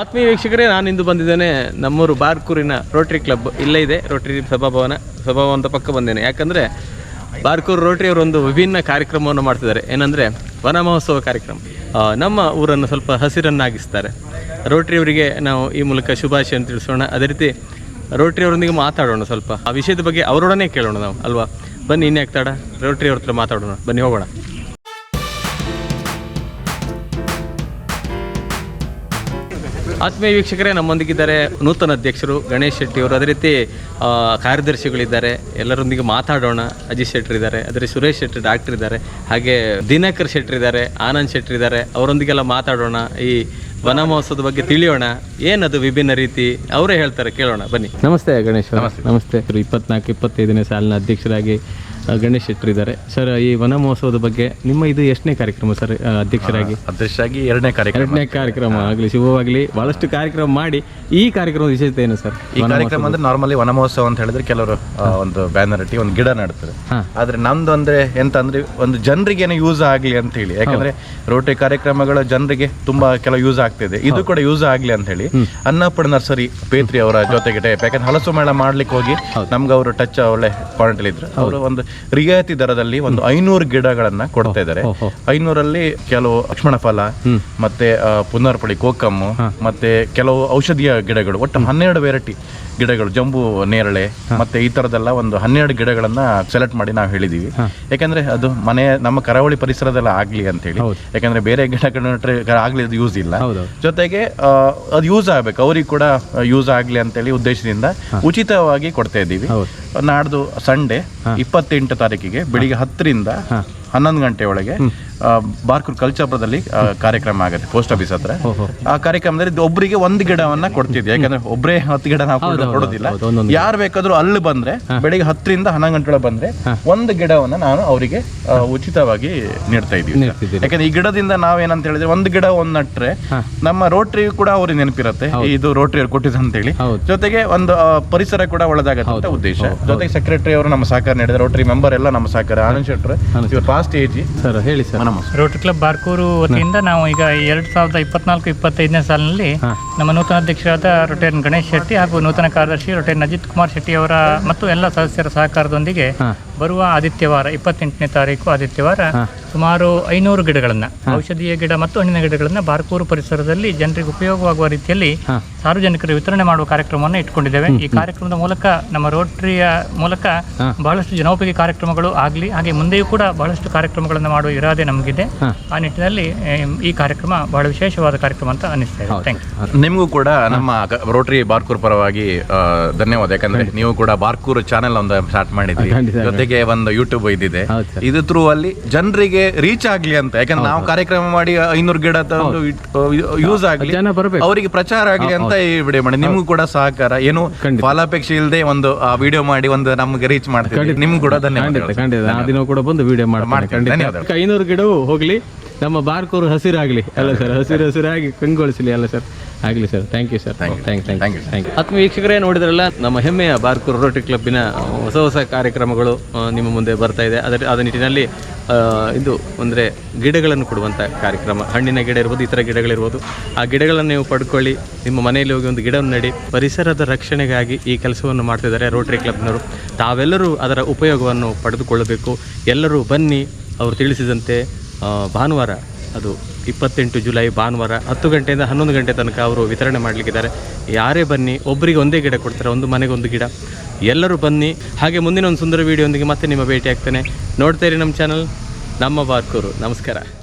ಆತ್ಮೀಯ ವೀಕ್ಷಕರೇ, ನಾನು ಇಂದು ಬಂದಿದ್ದೇನೆ ನಮ್ಮೂರು ಬಾರ್ಕೂರಿನ ರೋಟ್ರಿ ಕ್ಲಬ್. ಇಲ್ಲೇ ಇದೆ, ರೋಟ್ರಿ ಸಭಾಭವನ, ಸಭಾಭವನದ ಪಕ್ಕ ಬಂದೇನೆ ಯಾಕಂದರೆ ಬಾರ್ಕೂರು ರೋಟರಿ ಅವರೊಂದು ವಿಭಿನ್ನ ಕಾರ್ಯಕ್ರಮವನ್ನು ಮಾಡ್ತಿದ್ದಾರೆ. ಏನಂದರೆ ವನ ಮಹೋತ್ಸವ ಕಾರ್ಯಕ್ರಮ. ನಮ್ಮ ಊರನ್ನು ಸ್ವಲ್ಪ ಹಸಿರನ್ನಾಗಿಸ್ತಾರೆ. ರೋಟರಿ ಅವರಿಗೆ ನಾವು ಈ ಮೂಲಕ ಶುಭಾಶಯ ತಿಳಿಸೋಣ. ಅದೇ ರೀತಿ ರೋಟರಿ ಅವರೊಂದಿಗೆ ಮಾತಾಡೋಣ ಸ್ವಲ್ಪ. ಆ ವಿಷಯದ ಬಗ್ಗೆ ಅವರೊಡನೆ ಕೇಳೋಣ ನಾವು, ಅಲ್ವಾ? ಬನ್ನಿ ಇನ್ನೇ ಆಗ್ತಾಡ ರೋಟರಿ ಅವ್ರ ಹತ್ರ ಮಾತಾಡೋಣ. ಬನ್ನಿ, ಹೋಗೋಣ. ಆತ್ಮೀಯ ವೀಕ್ಷಕರೇ ನಮ್ಮೊಂದಿಗಿದ್ದಾರೆ ನೂತನ ಅಧ್ಯಕ್ಷರು ಗಣೇಶ್ ಶೆಟ್ಟಿ ಅವರು. ಅದೇ ರೀತಿ ಕಾರ್ಯದರ್ಶಿಗಳಿದ್ದಾರೆ. ಎಲ್ಲರೊಂದಿಗೆ ಮಾತಾಡೋಣ. ಅಜಿತ್ ಶೆಟ್ಟರ್ ಇದ್ದಾರೆ. ಅದೇ ಸುರೇಶ್ ಶೆಟ್ಟಿ ಡಾಕ್ಟರ್ ಇದ್ದಾರೆ. ಹಾಗೆ ದಿನಕರ್ ಶೆಟ್ಟಿ ಇದ್ದಾರೆ. ಆನಂದ್ ಶೆಟ್ಟಿ ಇದ್ದಾರೆ. ಅವರೊಂದಿಗೆಲ್ಲ ಮಾತಾಡೋಣ. ಈ ವನ ಮಹೋತ್ಸವದ ಬಗ್ಗೆ ತಿಳಿಯೋಣ. ಏನದು ವಿಭಿನ್ನ ರೀತಿ? ಅವರೇ ಹೇಳ್ತಾರೆ. ಕೇಳೋಣ. ಬನ್ನಿ. ನಮಸ್ತೆ ಗಣೇಶ್ ನಮಸ್ತೆ. ನಮಸ್ತೆ. ಇಪ್ಪತ್ನಾಲ್ಕು ಇಪ್ಪತ್ತೈದನೇ ಸಾಲಿನ ಅಧ್ಯಕ್ಷರಾಗಿ ಗಣೇಶ್ ಶೆಟ್ಟಿ ಇದ್ದಾರೆ ಸರ್ ಈ ವನ ಮಹೋತ್ಸವದ ಬಗ್ಗೆ ನಿಮ್ಮ ಇದು ಎಷ್ಟನೇ ಕಾರ್ಯಕ್ರಮ ಸರ್ ಅಧ್ಯಕ್ಷರಾಗಿ? ಅಧ್ಯಕ್ಷರಾಗಿ ಎರಡನೇ ಕಾರ್ಯಕ್ರಮ. ಎರಡನೇ ಕಾರ್ಯಕ್ರಮ ಆಗಲಿ ಶುಭವಾಗಲಿ. ಬಹಳಷ್ಟು ಕಾರ್ಯಕ್ರಮ ಮಾಡಿ. ಈ ಕಾರ್ಯಕ್ರಮದ ವಿಶೇಷತೆ ಏನು ಸರ್ ಈ ಕಾರ್ಯಕ್ರಮ ಅಂದ್ರೆ ನಾರ್ಮಲಿ ವನ ಮಹೋತ್ಸವ ಅಂತ ಹೇಳಿದ್ರೆ ಕೆಲವರು ಒಂದು ಬ್ಯಾನರ್ ಇಟ್ಟು ಒಂದು ಗಿಡ ನೆಡ್ತಾರೆ. ಆದ್ರೆ ನಮ್ದು ಅಂದ್ರೆ ಎಂತ ಅಂದ್ರೆ ಒಂದು ಜನರಿಗೆ ಏನೋ ಯೂಸ್ ಆಗಲಿ ಅಂತ ಹೇಳಿ. ಯಾಕಂದ್ರೆ ರೋಟರಿ ಕಾರ್ಯಕ್ರಮಗಳು ಜನರಿಗೆ ತುಂಬಾ ಕೆಲವು ಯೂಸ್ ಆಗ್ತಿದೆ. ಇದು ಕೂಡ ಯೂಸ್ ಆಗ್ಲಿ ಅಂತ ಹೇಳಿ. ಅನ್ನಪೂರ್ಣ ನರ್ಸರಿ ಪೇತ್ರಿ ಅವರ ಜೊತೆಗೆ ಟೈಪ್. ಯಾಕಂದ್ರೆ ಹಲಸು ಮೇಳ ಮಾಡ್ಲಿಕ್ಕೆ ಹೋಗಿ ನಮ್ಗೆ ಅವರು ಟಚ್ ಒಳ್ಳೆ ಪಾಯಿಂಟ್ ಅಲ್ಲಿ ಇದ್ರು. ಅವರು ಒಂದು ರಿಯಾಯಿತಿ ದರದಲ್ಲಿ ಒಂದು ಐನೂರು ಗಿಡಗಳನ್ನ ಕೊಡ್ತಾ ಇದ್ದಾರೆ. ಐನೂರಲ್ಲಿ ಕೆಲವು ಲಕ್ಷ್ಮಣ ಫಲ ಮತ್ತೆ ಪುನರ್ಪಳಿ ಕೋಕಮ್ಮು ಮತ್ತೆ ಕೆಲವು ಔಷಧೀಯ ಗಿಡಗಳು ಒಟ್ಟು ಹನ್ನೆರಡು ವೆರೈಟಿ ಗಿಡಗಳು ಜಂಬು ನೇರಳೆ ಮತ್ತೆ ಈ ತರದೆಲ್ಲ ಒಂದು ಹನ್ನೆರಡು ಗಿಡಗಳನ್ನ ಸೆಲೆಕ್ಟ್ ಮಾಡಿ ನಾವು ಹೇಳಿದೀವಿ. ಯಾಕಂದ್ರೆ ಅದು ಮನೆ ನಮ್ಮ ಕರಾವಳಿ ಪರಿಸರದೆಲ್ಲ ಆಗ್ಲಿ ಅಂತ ಹೇಳಿ ಯಾಕಂದ್ರೆ ಬೇರೆ ಗಿಡಗಳನ್ನ ಆಗ್ಲಿ ಅದು ಯೂಸ್ ಇಲ್ಲ. ಜೊತೆಗೆ ಅದು ಯೂಸ್ ಆಗ್ಬೇಕು. ಅವ್ರಿಗೆ ಕೂಡ ಯೂಸ್ ಆಗ್ಲಿ ಅಂತೇಳಿ ಉದ್ದೇಶದಿಂದ ಉಚಿತವಾಗಿ ಕೊಡ್ತಾ ಇದ್ದೀವಿ. ನಾಡ್ದು ಸಂಡೇ ಇಪ್ಪತ್ತೆಂಟು ತಾರೀಕಿಗೆ ಬೆಳಿಗ್ಗೆ ಹತ್ತರಿಂದ ಹನ್ನೊಂದು ಗಂಟೆ ಒಳಗೆ ಬಾರ್ಕೂರ್ ಕಲ್ಚಾಪುರದಲ್ಲಿ ಕಾರ್ಯಕ್ರಮ ಆಗುತ್ತೆ ಪೋಸ್ಟ್ ಆಫೀಸ್ ಹತ್ರ. ಆ ಕಾರ್ಯಕ್ರಮದಲ್ಲಿ ಒಬ್ಬರಿಗೆ ಒಂದು ಗಿಡವನ್ನ ಕೊಡ್ತಿದ್ವಿ. ಯಾಕಂದ್ರೆ ಒಬ್ಬರೇ ಹತ್ತು ಗಿಡ ನಾವು ಕೊಡು- ಕೊಡೋದಿಲ್ಲ. ಯಾರು ಬೇಕಾದ್ರೂ ಅಲ್ಲಿ ಬಂದ್ರೆ ಬೆಳಿಗ್ಗೆ ಹತ್ತರಿಂದ ಹನ್ನೊಂದು ಗಂಟೆ ಒಳಗೆ ಬಂದ್ರೆ ಒಂದು ಗಿಡವನ್ನ ನಾನು ಅವರಿಗೆ ಉಚಿತವಾಗಿ ನೀಡ್ತಾ ಇದೀವಿ ಯಾಕಂದ್ರೆ ಈ ಗಿಡದಿಂದ ನಾವೇನಂತ ಹೇಳಿದ್ರೆ ಒಂದು ಗಿಡ ಒಂದ್ ನಟ್ರೆ ನಮ್ಮ ರೋಟ್ರಿ ಕೂಡ ಅವ್ರಿಗೆ ನೆನಪಿರುತ್ತೆ. ಇದು ರೋಟ್ರಿ ಅವ್ರು ಕೊಟ್ಟಿದ್ದು ಅಂತ ಹೇಳಿ ಜೊತೆಗೆ ಒಂದು ಪರಿಸರ ಕೂಡ ಒಳ್ಳೆದಾಗತ್ತೆ ಅಂತ ಉದ್ದೇಶ. ಜೊತೆಗೆ ಸೆಕ್ರೆಟರಿ ಅವರು ನಮ್ಮ ಸಹಕಾರ ನೀಡಿದ್ರೆ ರೋಟರಿ ಮೆಂಬರ್ ಎಲ್ಲ ನಮ್ಮ ಸಹಕಾರ. ಆನಂದ್ ಶೆಟ್ರು ಫಾಸ್ಟ್ ಏಜ್ ಸರ್ ಹೇಳಿ ಸರ್. ನಮಸ್ಕಾರ ರೋಟರಿ ಕ್ಲಬ್ ಬಾರ್ಕೂರು ವತಿಯಿಂದ ನಾವು ಈಗ ಎರಡು ಸಾವಿರದ ಇಪ್ಪತ್ನಾಲ್ಕು ಇಪ್ಪತ್ತೈದನೇ ಸಾಲಿನಲ್ಲಿ ನಮ್ಮ ನೂತನ ಅಧ್ಯಕ್ಷರಾದ ರೊಟೇರಿಯನ್ ಗಣೇಶ್ ಶೆಟ್ಟಿ ಹಾಗೂ ನೂತನ ಕಾರ್ಯದರ್ಶಿ ರೊಟೇರಿಯನ್ ಅಜಿತ್ ಕುಮಾರ್ ಶೆಟ್ಟಿ ಅವರ ಮತ್ತು ಎಲ್ಲ ಸದಸ್ಯರ ಸಹಕಾರದೊಂದಿಗೆ ಬರುವ ಆದಿತ್ಯವಾರ ಇಪ್ಪತ್ತೆಂಟನೇ ತಾರೀಕು ಆದಿತ್ಯವಾರ ಸುಮಾರು ಐನೂರು ಗಿಡಗಳನ್ನು ಔಷಧೀಯ ಗಿಡ ಮತ್ತು ಹಣ್ಣಿನ ಗಿಡಗಳನ್ನು ಬಾರ್ಕೂರು ಪರಿಸರದಲ್ಲಿ ಜನರಿಗೆ ಉಪಯೋಗವಾಗುವ ರೀತಿಯಲ್ಲಿ ಸಾರ್ವಜನಿಕರಿಗೆ ವಿತರಣೆ ಮಾಡುವ ಕಾರ್ಯಕ್ರಮವನ್ನು ಇಟ್ಕೊಂಡಿದ್ದೇವೆ. ಈ ಕಾರ್ಯಕ್ರಮದ ಮೂಲಕ ನಮ್ಮ ರೋಟರಿಯ ಮೂಲಕ ಬಹಳಷ್ಟು ಜನೋಪಯೋಗಿ ಕಾರ್ಯಕ್ರಮಗಳು ಆಗಲಿ ಹಾಗೆ ಮುಂದೆಯೂ ಕೂಡ ಬಹಳಷ್ಟು ಕಾರ್ಯಕ್ರಮಗಳನ್ನು ಮಾಡುವ ಇರಾದೆ ನಮಗಿದೆ. ಆ ನಿಟ್ಟಿನಲ್ಲಿ ಈ ಕಾರ್ಯಕ್ರಮ ಬಹಳ ವಿಶೇಷವಾದ ಕಾರ್ಯಕ್ರಮ ಅಂತ ಅನಿಸ್ತಾ ಇದೆ ಥ್ಯಾಂಕ್ ಯು ನಿಮಗೂ ಕೂಡ ನಮ್ಮ ರೋಟರಿ ಬಾರ್ಕೂರ್ ಪರವಾಗಿ ಧನ್ಯವಾದ. ಯಾಕಂದ್ರೆ ನೀವು ಕೂಡ ಬಾರ್ಕೂರ್ ಚಾನೆಲ್ ಒಂದು ಸ್ಟಾರ್ಟ್ ಮಾಡಿದ್ರಿ. ಖಂಡಿತ. ಜೊತೆಗೆ ಒಂದು ಯೂಟ್ಯೂಬ್ ಇದಿದೆ. ಇದು ಥ್ರೂ ಅಲ್ಲಿ ಜನರಿಗೆ ರೀಚ್ ಆಗ್ಲಿ ಅಂತ. ಯಾಕಂದ್ರೆ ನಾವು ಕಾರ್ಯಕ್ರಮ ಮಾಡಿ ಐನೂರು ಗಿಡ ಯೂಸ್ ಆಗ್ಲಿ. ಅವರಿಗೆ ಪ್ರಚಾರ ಆಗ್ಲಿ ಅಂತ ಈ ವಿಡಿಯೋ ಮಾಡಿ. ನಿಮ್ಗೂ ಕೂಡ ಸಹಕಾರ. ಏನು. ಫಲಾಪೇಕ್ಷೆ ಇಲ್ಲದೆ ಒಂದು ವಿಡಿಯೋ ಮಾಡಿ ಒಂದು ನಮ್ಗೆ ರೀಚ್ ಮಾಡ್ತೀವಿ ನಿಮ್ಗೂ ಕೂಡ ಧನ್ಯವಾದ ಖಂಡಿತ ಆ ದಿನ ಕೂಡ ಬಂದು ವಿಡಿಯೋ ಧನ್ಯವಾದ. ಐನೂರು ಗಿಡವು ಹೋಗ್ಲಿ. ನಮ್ಮ ಬಾರ್ಕೂರು ಹಸಿರಾಗ್ಲಿ. ಅಲ್ಲ ಸರ್ ಹಸಿರು ಹಸಿರಾಗಿ ಕಂಗೊಳಿಸಲಿ ಅಲ್ಲ ಸರ್. ಆಗಲಿ sir. Thank you sir thank thank you you. Thank you ಆತ್ಮ ವೀಕ್ಷಕರೇ ನೋಡಿದ್ರಲ್ಲ ನಮ್ಮ ಹೆಮ್ಮೆಯ ಬಾರ್ಕೂರು ರೋಟರಿ ಕ್ಲಬ್ಬಿನ ಹೊಸ ಹೊಸ ಕಾರ್ಯಕ್ರಮಗಳು ನಿಮ್ಮ ಮುಂದೆ ಬರ್ತಾ ಇದೆ. ಅದರ ಅದ ನಿಟ್ಟಿನಲ್ಲಿ ಇದು ಅಂದರೆ ಗಿಡಗಳನ್ನು ಕೊಡುವಂಥ ಕಾರ್ಯಕ್ರಮ. ಹಣ್ಣಿನ ಗಿಡ ಇರ್ಬೋದು ಇತರ ಗಿಡಗಳಿರ್ಬೋದು. ಆ ಗಿಡಗಳನ್ನು ನೀವು ಪಡ್ಕೊಳ್ಳಿ ನಿಮ್ಮ ಮನೆಯಲ್ಲಿ ಹೋಗಿ ಒಂದು ಗಿಡವನ್ನು ನಡಿ. ಪರಿಸರದ ರಕ್ಷಣೆಗಾಗಿ ಈ ಕೆಲಸವನ್ನು ಮಾಡ್ತಿದ್ದಾರೆ ರೋಟರಿ ಕ್ಲಬ್ನವರು ತಾವೆಲ್ಲರೂ ಅದರ ಉಪಯೋಗವನ್ನು ಪಡೆದುಕೊಳ್ಳಬೇಕು. ಎಲ್ಲರೂ ಬನ್ನಿ ಅವರು ತಿಳಿಸಿದಂತೆ ಭಾನುವಾರ ಅದು ಇಪ್ಪತ್ತೆಂಟು ಜುಲೈ ಭಾನುವಾರ ಹತ್ತು ಗಂಟೆಯಿಂದ ಹನ್ನೊಂದು ಗಂಟೆ ತನಕ ಅವರು ವಿತರಣೆ ಮಾಡಲಿಕ್ಕಿದ್ದಾರೆ. ಯಾರೇ ಬನ್ನಿ ಒಬ್ಬರಿಗೆ ಒಂದೇ ಗಿಡ ಕೊಡ್ತಾರೆ, ಒಂದು ಮನೆಗೆ ಒಂದು ಗಿಡ. ಎಲ್ಲರೂ ಬನ್ನಿ, ಹಾಗೆ ಮುಂದಿನ ಒಂದು ಸುಂದರ ವಿಡಿಯೋದೊಂದಿಗೆ ಮತ್ತೆ ನಿಮ್ಮ ಭೇಟಿ ಆಗ್ತೇನೆ ನೋಡ್ತಾ ಇರಿ ನಮ್ಮ ಚಾನಲ್ ನಮ್ಮ ಬಾರ್ಕೂರು. ನಮಸ್ಕಾರ.